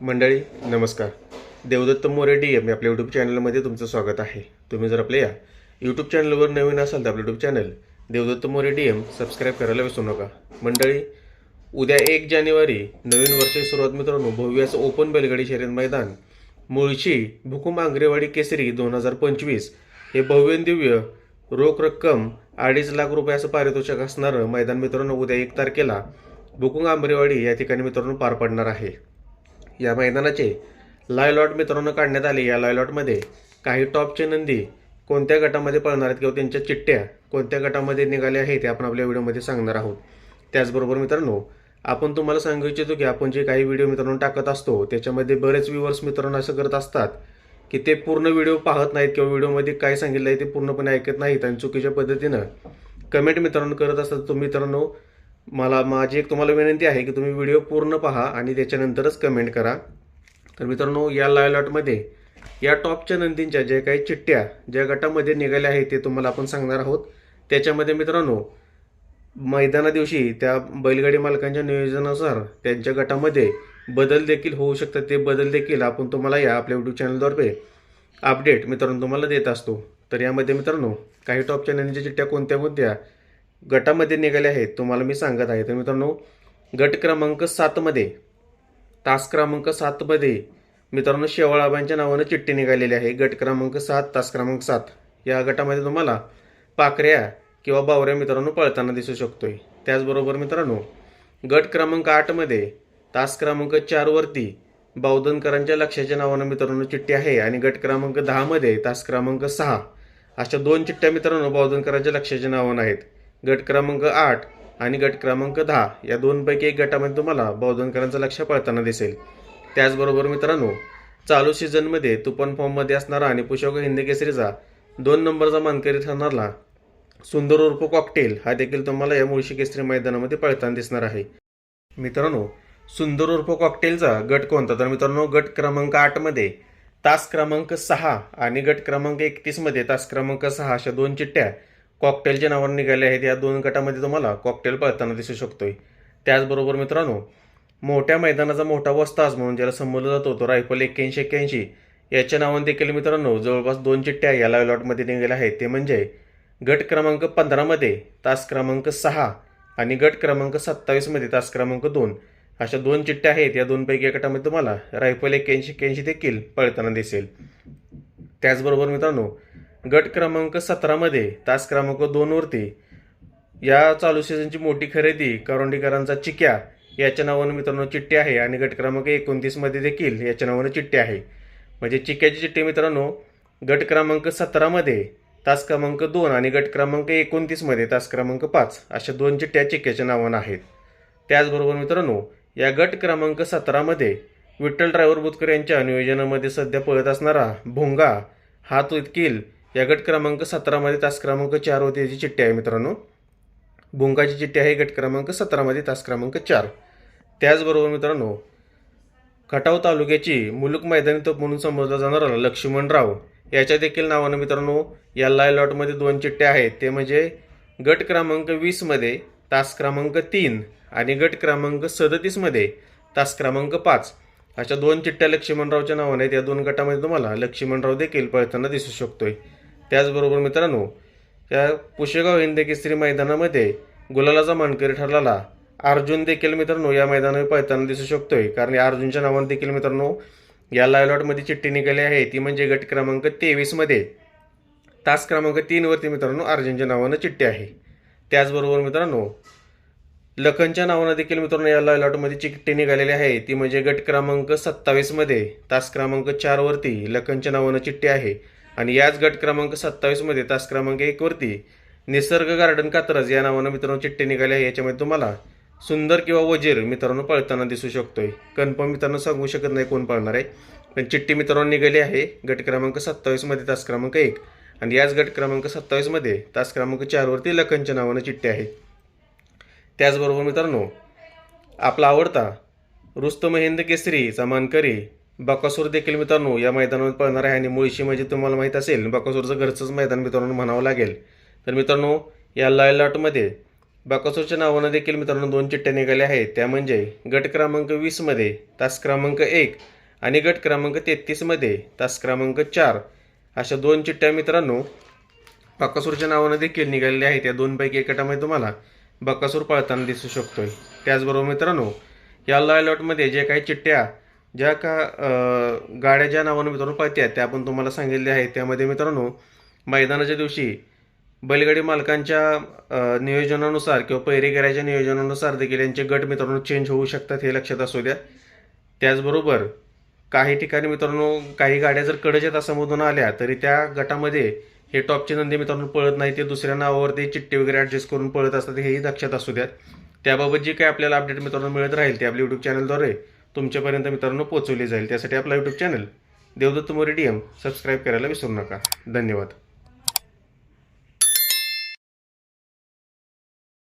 मंडळी नमस्कार. Devdatt More D M आपल्या यूट्यूब चॅनलमध्ये तुमचं स्वागत आहे. तुम्ही जर आपल्या या यूट्यूब चॅनलवर नवीन असाल तर आपलं YouTube channel Devdatt More D M subscribe करायला विसरू नका. मंडळी उद्या एक जानेवारी नवीन वर्षाची सुरुवात मित्रांनो भव्याचं ओपन बैलगाडी शर्यत मैदान मुळशी भुकुम आंग्रेवाडी केसरी दोन हजार पंचवीस हे भव्य दिव्य रोख रक्कम अडीच लाख रुपयाचं पारितोषक पारितोषिक असणारं मैदान मित्रांनो उद्या एक तारखेला भुकुंग आंबरेवाडी या ठिकाणी मित्रांनो पार पडणार आहे. या मैदानाचे लाय लॉट मित्रांनो काढण्यात आले. या लाय लॉटमध्ये काही टॉपचे नंदी कोणत्या गटामध्ये पळणार आहेत किंवा त्यांच्या चिठ्ठ्या कोणत्या गटामध्ये निघाल्या आहेत ते आपण आपल्या व्हिडिओमध्ये सांगणार आहोत. त्याचबरोबर मित्रांनो आपण तुम्हाला सांगू इच्छितो की आपण जे काही व्हिडिओ मित्रांनो टाकत असतो त्याच्यामध्ये बरेच व्ह्युअर्स मित्रांनो असं करत असतात की ते पूर्ण व्हिडिओ पाहत नाहीत किंवा व्हिडिओमध्ये काय सांगितलं आहे ते पूर्णपणे ऐकत नाहीत आणि चुकीच्या पद्धतीनं कमेंट मित्रांनो करत असतात. तुम्ही मित्रांनो मला माझी एक तुम्हाला विनंती आहे की तुम्ही व्हिडिओ पूर्ण पहा आणि त्याच्यानंतरच कमेंट करा. तर मित्रांनो या लाय लॉटमध्ये या टॉपच्या नंदींच्या ज्या काही चिठ्ठ्या ज्या गटामध्ये निघाल्या आहेत ते तुम्हाला आपण सांगणार आहोत. त्याच्यामध्ये मित्रांनो मैदाना दिवशी त्या बैलगाडी मालकांच्या नियोजनानुसार त्यांच्या गटामध्ये बदल देखील होऊ शकतात. ते बदल देखील आपण तुम्हाला या आपल्या यूट्यूब चॅनलद्वारे अपडेट मित्रांनो तुम्हाला देत असतो. तर यामध्ये मित्रांनो काही टॉपच्या नंदीच्या चिठ्ठ्या कोणत्या कोणत्या गटामध्ये निघाले आहेत. तुम्हाला मी सांगत आहे. तर मित्रांनो गट क्रमांक सातमध्ये तास क्रमांक सातमध्ये मित्रांनो शेवाळाबांच्या नावानं चिठ्ठी निघालेली आहे. गट क्रमांक सात तास क्रमांक सात. या गटामध्ये तुम्हाला पाकऱ्या किंवा बावऱ्या मित्रांनो पळताना दिसू शकतोय. त्याचबरोबर मित्रांनो गट क्रमांक आठमध्ये तास क्रमांक चारवरती बावधनकरांच्या लक्षाच्या नावानं मित्रांनो चिठ्ठी आहे. आणि गट क्रमांक दहामध्ये तास क्रमांक सहा अशा दोन चिठ्ठ्या मित्रांनो बावधनकरांच्या लक्षाच्या नावानं आहेत. गट क्रमांक आठ आणि गट क्रमांक दहा या दोनपैकी एक गटामध्ये तुम्हाला बौद्धनकरांचं लक्ष पळताना दिसेल. त्याचबरोबर मित्रांनो चालू सीझनमध्ये तुपन फॉर्ममध्ये असणारा आणि पुशोक हिंदी केसरीचा दोन नंबरचा मानकरी ठरणारा सुंदर उर्फ कॉकटेल हा देखील तुम्हाला या मुळशी केसरी मैदानामध्ये पळताना दिसणार आहे. मित्रांनो सुंदर उर्फ कॉकटेलचा गट कोणता? तर मित्रांनो गट क्रमांक आठमध्ये तास क्रमांक सहा आणि गट क्रमांक एकतीसमध्ये तास क्रमांक सहा अशा दोन चिठ्ठ्या कॉकटेलच्या नावाने निघाले आहेत. या दोन गटामध्ये तुम्हाला कॉकटेल पळताना दिसू शकतोय. त्याचबरोबर मित्रांनो मोठ्या मैदानाचा मोठा वस्ताज म्हणून ज्याला संबोधला जातो तो रायफल एक्क्याऐंशी एक्क्याऐंशी. याच्या नावाने देखील मित्रांनो जवळपास दोन चिठ्ठ्या या लॉटमध्ये निघाल्या आहेत. ते म्हणजे गट क्रमांक पंधरामध्ये तास क्रमांक सहा आणि गट क्रमांक सत्तावीसमध्ये तास क्रमांक दोन. अशा दोन चिठ्ठ्या आहेत. या दोनपैकी एका गटामध्ये तुम्हाला रायफल एक्क्याऐंशी एक्क्याऐंशी देखील पळताना दिसेल. त्याचबरोबर मित्रांनो गट क्रमांक सतरामध्ये तास क्रमांक दोनवरती या चालू सीझनची मोठी खरेदी करोंडीकरांचा चिक्या याच्या नावानं मित्रांनो चिठ्ठी आहे. आणि गट क्रमांक एकोणतीसमध्ये देखील याच्या नावानं चिठ्ठी आहे. म्हणजे चिक्याची चिठ्ठी मित्रांनो गट क्रमांक सतरामध्ये तास क्रमांक दोन आणि गट क्रमांक एकोणतीसमध्ये तास क्रमांक पाच अशा दोन चिठ्ठ्या चिक्याच्या नावानं आहेत. त्याचबरोबर मित्रांनो या गट क्रमांक सतरामध्ये विठ्ठल ड्रायव्हर बुतकर यांच्या नियोजनामध्ये सध्या पळत असणारा भोंगा हा तो देखील या गट क्रमांक सतरामध्ये तास क्रमांक चार होती याची चिठ्ठी आहे मित्रांनो. भोंगाची चिठ्ठी आहे गट क्रमांक सतरामध्ये तास क्रमांक चार. त्याचबरोबर मित्रांनो खटाव तालुक्याची मुलुक मैदानी तोप म्हणून संबोधला जाणारा लक्ष्मणराव याच्या देखील नावानं मित्रांनो या लाय लॉटमध्ये दोन चिठ्ठ्या आहेत. ते म्हणजे गट क्रमांक वीसमध्ये तास क्रमांक तीन आणि गट क्रमांक सदतीसमध्ये तास क्रमांक पाच. अशा दोन चिठ्ठ्या लक्ष्मणरावच्या नावाने आहेत. या दोन गटामध्ये तुम्हाला लक्ष्मणराव देखील पळताना दिसू शकतोय. त्याचबरोबर मित्रांनो या पुशेगाव हिंद केसरी मैदानामध्ये गुलालाचा मानकरी ठरलेला अर्जुन देखील मित्रांनो या मैदानावर पळताना दिसू शकतोय. कारण या अर्जुनच्या नावाने देखील मित्रांनो या लायलॉटमध्ये चिठ्ठी निघाली आहे. ती म्हणजे गट क्रमांक तेवीसमध्ये तास क्रमांक तीनवरती मित्रांनो अर्जुनच्या नावानं चिठ्ठी आहे. त्याचबरोबर मित्रांनो लखनच्या नावानं देखील मित्रांनो या लॉटमध्ये चिठ्ठी निघालेली आहे. ती म्हणजे गट क्रमांक सत्तावीसमध्ये तास क्रमांक चारवरती लखनच्या नावानं चिठ्ठी आहे. आणि याच गट क्रमांक सत्तावीसमध्ये तास क्रमांक एकवरती निसर्ग गार्डन कात्रज या नावानं मित्रांनो चिठ्ठी निघाली आहे. याच्यामध्ये तुम्हाला सुंदर किंवा वजीर मित्रांनो पळताना दिसू शकतोय. कन्फर्म मित्रांनो सांगू शकत नाही कोण पळणार आहे. पण चिठ्ठी मित्रांनो निघाली आहे गट क्रमांक सत्तावीसमध्ये तास क्रमांक एक. आणि याच गट क्रमांक सत्तावीसमध्ये तास क्रमांक चारवरती लखनच्या नावानं चिठ्ठी आहे. त्याचबरोबर मित्रांनो आपला आवडता रुस्त महेंद्र केसरीचा मानकरी बकासूर देखील मित्रांनो या मैदानावर पळणार आहे आणि मुळशी म्हणजे तुम्हाला माहीत असेल बकासूरचं घरचंच मैदान मित्रांनो म्हणावं लागेल. तर मित्रांनो या लायलॉटमध्ये बाकासूरच्या नावानं देखील मित्रांनो दोन चिठ्ठ्या निघाल्या आहेत. त्या म्हणजे गट क्रमांक वीसमध्ये तास क्रमांक एक आणि गट क्रमांक तेहतीसमध्ये तास क्रमांक चार अशा दोन चिठ्ठ्या मित्रांनो बकासूरच्या नावानं देखील निघालेल्या आहेत. या दोनपैकी एकाटामध्ये तुम्हाला बकासूर पळताना दिसू शकतोय. त्याचबरोबर मित्रांनो या लॉटमध्ये जे काही चिठ्ठ्या ज्या का गाड्या ज्या नावानं मित्रांनो पळत्यात त्या आपण तुम्हाला सांगितल्या आहेत. त्यामध्ये मित्रांनो मैदानाच्या दिवशी बैलगाडी मालकांच्या नियोजनानुसार किंवा पैरेकऱ्याच्या नियोजनानुसार देखील यांचे गट मित्रांनो चेंज होऊ शकतात हे लक्षात असू द्या. त्याचबरोबर काही ठिकाणी मित्रांनो काही गाड्या जर कडच्या तासामधून आल्या तरी त्या गटामध्ये हे टॉपचे नंदी मित्रांनो पळत नाही ते दुसऱ्या नावावर ते चिठ्ठी वगैरे ॲडजस्ट करून पळत असतात हेही लक्षात असू द्यात त्याबाबत जे काही आपल्याला अपडेट मित्रांनो मिळत राहील ते आपल्या यूट्यूब चॅनलद्वारे तुमच्यापर्यंत मित्रांनो पोहोचवली जाईल. त्यासाठी आपला YouTube channel Devdatt More D M subscribe करायला विसरू नका. धन्यवाद.